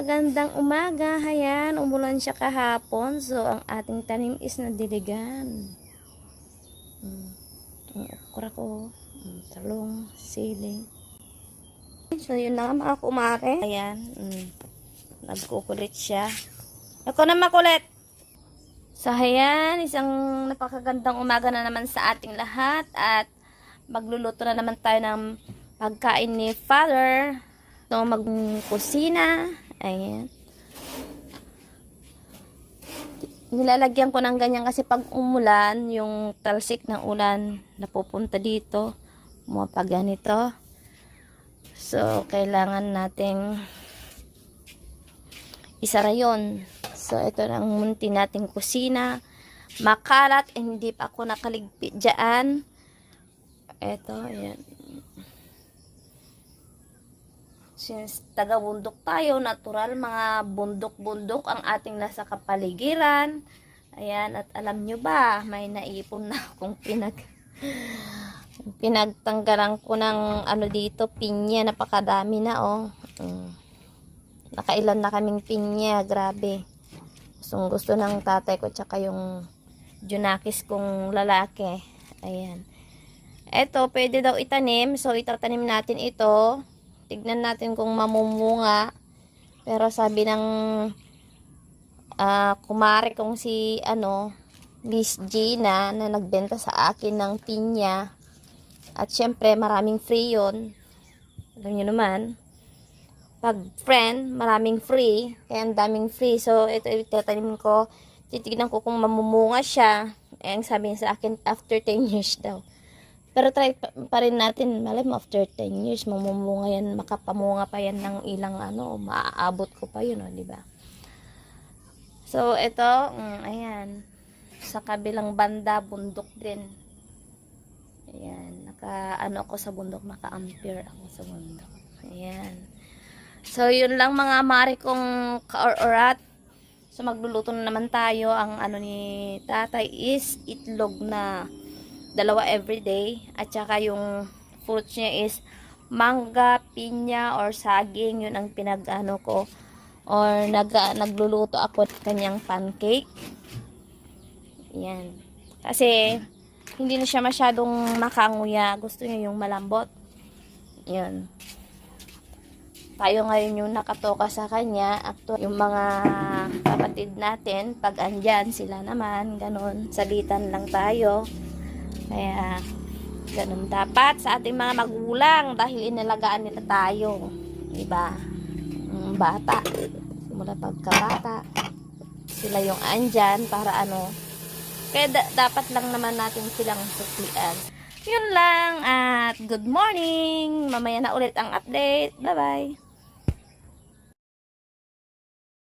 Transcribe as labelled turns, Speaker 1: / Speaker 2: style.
Speaker 1: magandang umaga. Hayan, umulan siya kahapon. So, ang ating tanim is nadiligan. Hmm. Itong okra ko. Hmm, talong, siling. So, yun na mga kumare. Ayan. Hmm. Nagkukulit siya. Ako na makulit. So, ayan. Isang napakagandang umaga na naman sa ating lahat. At magluluto na naman tayo ng pagkain ni Father. So, magkusina. Ayan. Nilalagyan ko ng ganyan kasi pag umulan, yung talsik ng ulan napupunta dito. Pumapag ganito. So, kailangan nating isara yun. So, ito na munti nating kusina. Makalat, eh, hindi pa ako nakaligpit dyan. Ito, ayan. Since taga-bundok tayo, natural mga bundok-bundok ang ating nasa kapaligiran. Ayan, at alam nyo ba, may naipon na akong pinag pinagtanggalan ko ng ano dito, pinya, napakadami na oh. Mm. Nakailan na kaming pinya, grabe. Gustong gusto ng tatay ko tsaka yung junakis kong lalaki. Ayan. Eto, pwede daw itanim. So, itatanim natin ito. Tignan natin kung mamumunga. Pero sabi ng ah kumare kong si ano, Miss Gina na nagbenta sa akin ng pinya. At syempre, maraming free yun. Alam nyo naman. Pag friend, maraming free. Kaya ang daming free. So, ito itatanim ko. Titignan ko kung mamumunga siya. Eh, ang sabi sa akin, after 10 years daw. Pero try pa, pa rin natin, malay mo, after 10 years, mamumunga yan, makapamunga pa yan ng ilang ano, maaabot ko pa yun, oh, di ba? So, ito, mm, ayan, sa kabilang banda, bundok din. Ayan, naka, ano ako sa bundok, naka-ampere ako sa bundok. Ayan. So, yun lang mga mari kong ka-orat. So, magluluto na naman tayo. Ang ano ni tatay is itlog na dalawa everyday. At saka yung fruits niya is mangga, pinya, or saging. Yun ang pinag-ano ko. Or nag, nagluluto ako ng kanyang pancake. Yan. Kasi, hindi na siya masyadong makanguya. Gusto niya yung malambot. Yan. Tayo ngayon yung nakatoka sa kanya. Acto, yung mga kapatid natin, pag andyan, sila naman, ganun. Salitan lang tayo. Kaya, ganun dapat sa ating mga magulang dahil inalagaan nila tayo. Diba? Bata. Simula pagkabata. Sila yung andyan para ano. Kaya da- dapat lang naman natin silang suklian. Yun lang at good morning. Mamaya na ulit ang update. Bye-bye.